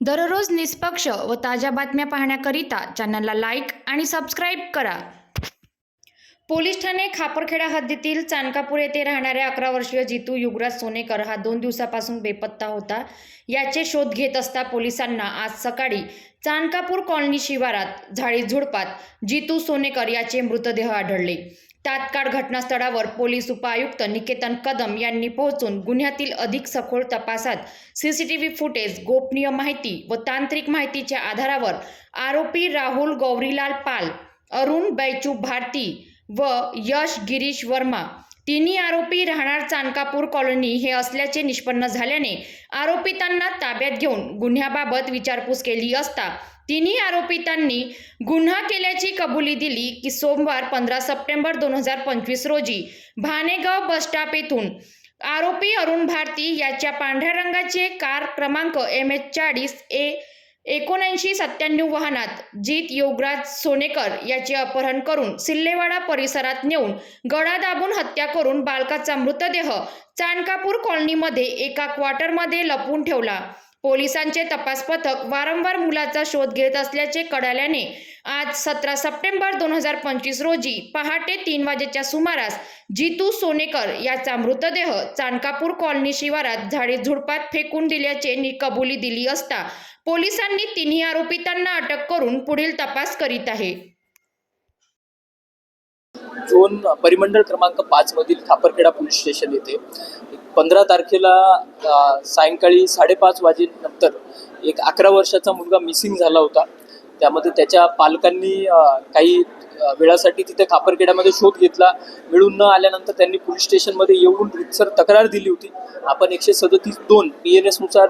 दररोज निष्पक्ष व ताज्या बातम्या पाहण्याकरिता चॅनलला लाईक आणि सबस्क्राईब करा. पोलीस ठाणे खापरखेडा हद्दीतील चानकापूर येथे राहणाऱ्या अकरा वर्षीय जितू युगराज सोनेकर हा दोन दिवसापासून बेपत्ता होता. याचे शोध घेत असता पोलिसांना आज सकाळी चानकापूर कॉलनी शिवारात झाडी झुडपात जितू सोनेकर याचे मृतदेह आढळले. तात्काळ घटनास्थळावर पोलीस उपायुक्त निकेतन कदम यांनी पोहोचून गुन्ह्यातील अधिक सखोल तपासात सीसीटीव्ही फुटेज गोपनीय माहिती व तांत्रिक माहितीच्या आधारावर आरोपी राहुल गौरीलाल पाल अरुण बैचू भारती व यश गिरीश वर्मा तिन्ही आरोपी राहणार चाणकापूर कॉलनी हे असल्याचे निष्पन्न झाल्याने आरोपितांना ताब्यात घेऊन गुन्ह्याबाबत विचारपूस केली असता तिन्ही आरोपितांनी गुन्हा केल्याची कबुली दिली की सोमवार पंधरा सप्टेंबर दोन हजार पंचवीस रोजी भानेगाव बसस्टॉप येथून आरोपी अरुण भारती याच्या पांढऱ्या रंगाचे कार क्रमांक एम एच चाळीस ए एकोणऐंशी सत्त्याण्णव वाहनात जीत योगराज सोनेकर याचे अपहरण करून सिल्लेवाडा परिसरात नेऊन गळा दाबून हत्या करून बालकाचा मृतदेह चाणकापूर कॉलनीमध्ये एका क्वार्टरमध्ये लपवून ठेवला. पोलिसांचे तपास पथक वारंवार मुलाचा शोध घेत असल्याचे कळाल्याने आज सतरा सप्टेंबर दोन हजार पंचवीस रोजी पहाटे तीन वाजेच्या सुमारास जितू सोनेकर याचा मृतदेह चाणकापूर कॉलनी शिवारात झाडे झुडपात फेकून दिल्याचे कबुली दिली असता पोलिसांनी तिन्ही आरोपितांना अटक करून पुढील तपास करीत आहे. झोन परिमंडळ क्रमांक पाच मधील खापरखेडा पोलीस स्टेशन येथे पंधरा तारखेला सायंकाळी साडेपाच वाजेनंतर एक अकरा वर्षाचा मुलगा मिसिंग झाला होता. त्यामध्ये त्याच्या पालकांनी काही वेळासाठी तिथे खापरखेड्यामध्ये शोध घेतला. मिळून न आल्यानंतर त्यांनी पोलीस स्टेशनमध्ये येऊन रितसर तक्रार दिली होती. आपण एकशे सदतीस दोन पी एन एसनुसार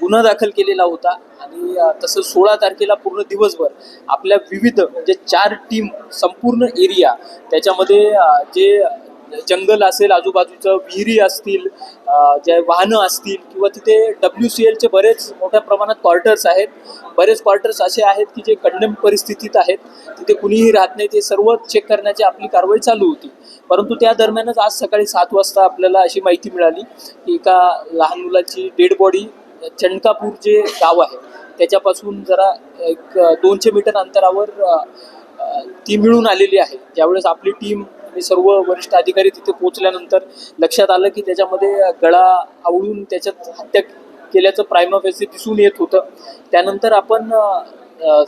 गुन्हा दाखल केलेला होता. आणि तसं सोळा तारखेला पूर्ण दिवसभर आपल्या विविध म्हणजे चार टीम संपूर्ण एरिया त्याच्यामध्ये जे जंगल असेल आजूबाजूचं विहिरी असतील जे वाहनं असतील किंवा तिथे डब्ल्यू सी एलचे बरेच मोठ्या प्रमाणात क्वार्टर्स आहेत. बरेच क्वार्टर्स असे आहेत की जे कंडम परिस्थितीत आहेत. तिथे कुणीही राहत नाही. ते सर्व चेक करण्याची आपली कारवाई चालू होती. परंतु त्या दरम्यानच आज सकाळी सात वाजता आपल्याला अशी माहिती मिळाली की एका लहान मुलाची डेड बॉडी चंडकापूर जे गाव आहे त्याच्यापासून जरा एक दोनशे मीटर अंतरावर ती मिळून आलेली आहे. ज्यावेळेस आपली टीम आणि सर्व वरिष्ठ अधिकारी तिथे पोहोचल्यानंतर लक्षात आलं की त्याच्यामध्ये गळा आवळून त्याच्यात हत्या केल्याचं प्रायमा फेसी दिसून येत होतं. त्यानंतर आपण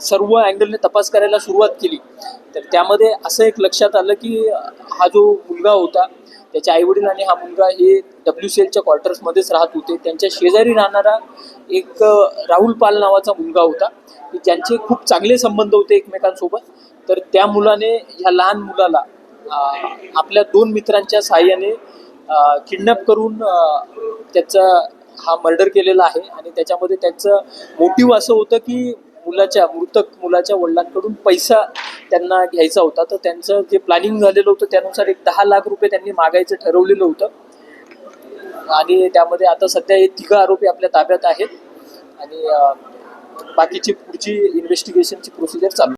सर्व अँगलने तपास करायला सुरुवात केली. तर त्यामध्ये असं एक लक्षात आलं की हा जो मुलगा होता त्याच्या आईवडील आणि हा मुलगा हे डब्ल्यू सी एलच्या क्वार्टर्समध्येच राहत होते. त्यांच्या शेजारी राहणारा एक राहुल पाल नावाचा मुलगा होता. ज्यांचे खूप चांगले संबंध होते एकमेकांसोबत. तर त्या मुलाने ह्या लहान मुलाला आपल्या दोन मित्रांच्या सहाय्याने किडनॅप करून त्याचा हा मर्डर केलेला आहे आणि त्याच्यामध्ये त्याचं मोटिव्ह असं होतं की मुलाच्या मृतक मुलाच्या वडिलांकडून पैसा त्यांना घ्यायचा होता. तर त्यांचं जे प्लॅनिंग झालेलं होतं त्यानुसार एक दहा लाख रुपये त्यांनी मागायचं ठरवलेलं होतं. आणि त्यामध्ये आता सध्या हे तिघं आरोपी आपल्या ताब्यात आहेत. आणि बाकीची पुढची इन्व्हेस्टिगेशनची प्रोसिजर चालू